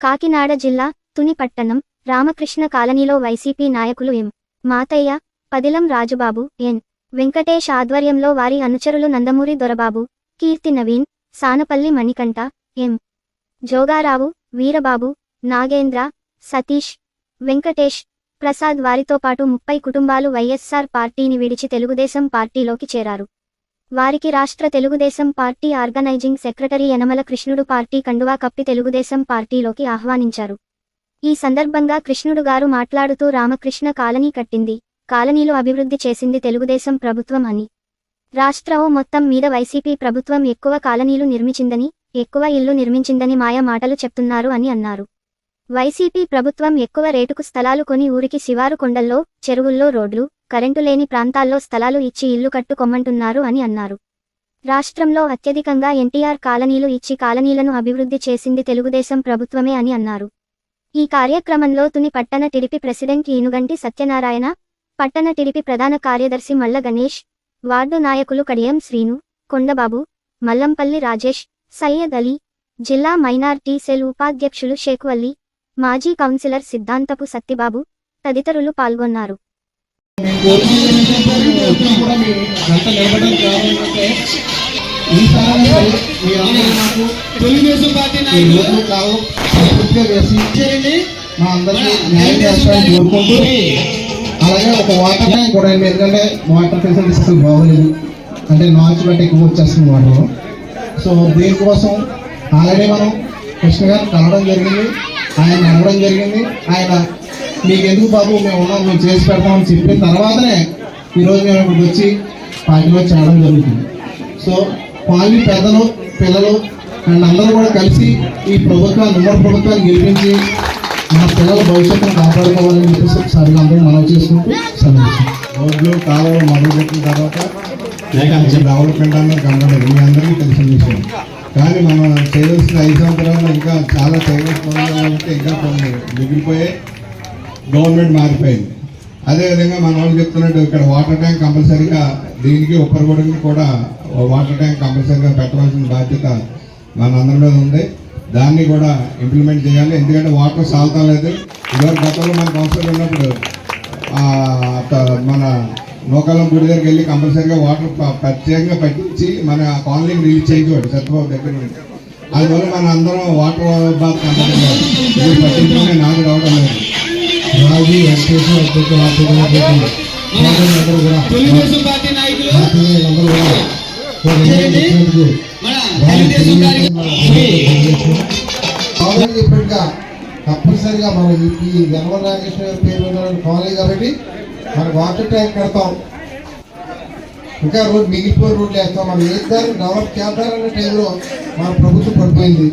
కాకినాడ జిల్లా తుని పట్టణం రామకృష్ణ కాలనీలో వైసీపీ నాయకులు ఎం. మాతయ్య పదిలం రాజుబాబు ఎన్. వెంకటేష్ ఆధ్వర్యంలో వారి అనుచరులు నందమూరి దొరబాబు కీర్తి నవీన్ సానపల్లి మణికంఠ ఎం. జోగారావు వీరబాబు నాగేంద్ర సతీష్ వెంకటేష్ ప్రసాద్ వారితో పాటు ముప్పై కుటుంబాలు వైఎస్సార్ పార్టీని విడిచి తెలుగుదేశం పార్టీలోకి చేరారు. వారికి రాష్ట్ర Telugu Desam party organising secretary Yanamala Krishnudu party కండువా కప్పి తెలుగుదేశం పార్టీలోకి ఆహ్వానించారు. ఈ సందర్భంగా కృష్ణుడు గారు మాట్లాడుతూ రామకృష్ణ కాలనీ కట్టింది కాలనీలు అభివృద్ధి చేసింది తెలుగుదేశం ప్రభుత్వం అని. రాష్ట్రవు మొత్తం మీద వైసీపీ ప్రభుత్వం ఎక్కువ కాలనీలు నిర్మించిందని ఎక్కువ ఇల్లు నిర్మించిందని మాయ మాటలు చెప్తున్నారు అని అన్నారు. వైసీపీ ప్రభుత్వం ఎక్కువ రేటుకు స్థలాలు కొని ఊరికి శివారు కొండల్లో చెరువుల్లో రోడ్లు కరెంటు లేని ప్రాంతాల్లో స్థలాలు ఇచ్చి ఇల్లు కట్టుకొమ్మంటున్నారు అని అన్నారు. రాష్ట్రంలో అత్యధికంగా ఎన్టీఆర్ కాలనీలు ఇచ్చి కాలనీలను అభివృద్ధి చేసింది తెలుగుదేశం ప్రభుత్వమే అని అన్నారు. ఈ కార్యక్రమంలో తుని పట్టణ టిడిపి ప్రెసిడెంట్ ఈనుగంటి సత్యనారాయణ పట్టణ టిడిపి ప్రధాన కార్యదర్శి మల్ల గణేష్ వార్డు నాయకులు కడియం శ్రీను కొండబాబు మల్లంపల్లి రాజేష్ సయ్యద్ అలీ జిల్లా మైనార్టీ సెల్ ఉపాధ్యక్షులు షేక్వల్లి మాజీ కౌన్సిలర్ సిద్ధాంతపు సత్తిబాబు తదితరులు పాల్గొన్నారు. కూడా మీ గంట నిలబడడం కావాలంటే ఈసారి మీ అందరూ నాకు తెలుగుదేశం పార్టీ ఈ నాయకులు ఓట్లు కావు వేసి చేయండి మా అందరికీ న్యాయం చేస్తారని కోరుకుంటూ అలాగే ఒక వాటర్ ట్యాంక్ కూడా ఎందుకంటే వాటర్ ఫెసిలిటీస్ అసలు బాగోలేదు అంటే నాచు బట్టి ఎక్కువ వచ్చేస్తుంది వాటర్ సో దీనికోసం ఆల్రెడీ మనం కృష్ణ గారు కలవడం జరిగింది ఆయన అడగడం జరిగింది ఆయన మీకు ఎందుకు బాబు? మేము ఉన్నాం మేము చేసి పెడతామని చెప్పిన తర్వాతనే ఈరోజు మేము ఇక్కడికి వచ్చి పార్టీలో చేయడం జరుగుతుంది. సో పాలి పెద్దలు పిల్లలు అండ్ అందరూ కూడా కలిసి ఈ ప్రభుత్వాన్ని ఉమ్మడి ప్రభుత్వాన్ని గెలిపించి మన పిల్లల భవిష్యత్తును కాపాడుకోవాలని చెప్పేసి ఒకసారి అందరూ మనం చేసుకుంటూ సందేశం రోడ్లు కాలువలు మొదలుపెట్టిన తర్వాత కొంచెం డెవలప్మెంట్ అన్నది కనబడదు మీ అందరికీ తెలిసిన విషయం కానీ మనం చేయవలసిన ఐదు సంవత్సరాలు ఇంకా చాలా చేయవలసిన ఇంకా కొన్ని మిగిలిపోయాయి. గవర్నమెంట్ మారిపోయింది. అదేవిధంగా మన వాళ్ళు చెప్తున్నట్టు ఇక్కడ వాటర్ ట్యాంక్ కంపల్సరీగా దీనికి ఉప్పరగూడకి కూడా వాటర్ ట్యాంక్ కంపల్సరీగా పెట్టవలసిన బాధ్యత మనందరి మీద ఉంది. దాన్ని కూడా ఇంప్లిమెంట్ చేయాలి. ఎందుకంటే వాటర్ సాల్తా లేదు. ఇదివరకు గతంలో మన కౌన్సిల్ ఉన్నప్పుడు మన నూకాలం గుడి దగ్గరికి వెళ్ళి కంపల్సరీగా వాటర్ ప్రత్యేకంగా పట్టించి మన కాలనీకి రిలీజ్ చేయించేవాడు సత్యబాబు దగ్గర నుండి. అందువల్ల మన అందరం వాటర్ బాధ కంపల్సరీ పట్టించుకునే నాకు రావడం లేదు. తెలుగుదేశం పార్టీ నాయకులు తప్పనిసరిగా మనం ఈ- జనవరి రామకృష్ణ గారి పేరు కాలేజ్ కాబట్టి మనకు వాటర్ ట్యాంక్ కడతాం. ఇంకా రోడ్ మిగిలిపోయిన రోడ్లు వేస్తాం. మనం ఏ దాన్ని డెవలప్ చేద్దామనే టైంలో మన ప్రభుత్వం పడిపోయింది.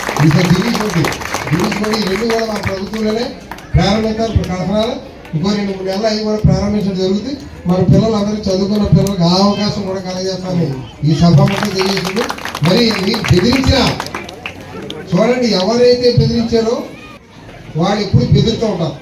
కూడా ఈసారి దిలీప్ ఉంది కూడా రెండు కూడా మా ప్రభుత్వంలోనే ప్రారంభించాలి ఇప్పుడు ఇంకో రెండు మూడు నెలలు అవి కూడా ప్రారంభించడం జరుగుతుంది. మన పిల్లలందరూ చదువుకున్న పిల్లలకు ఆ అవకాశం కూడా కలగజేస్తామని ఈ సభాముఖం తెలియజేసింది. మరి బెదిరించిన చూడండి ఎవరైతే బెదిరించారో వాళ్ళు ఎప్పుడు బెదిరితూ ఉంటారు.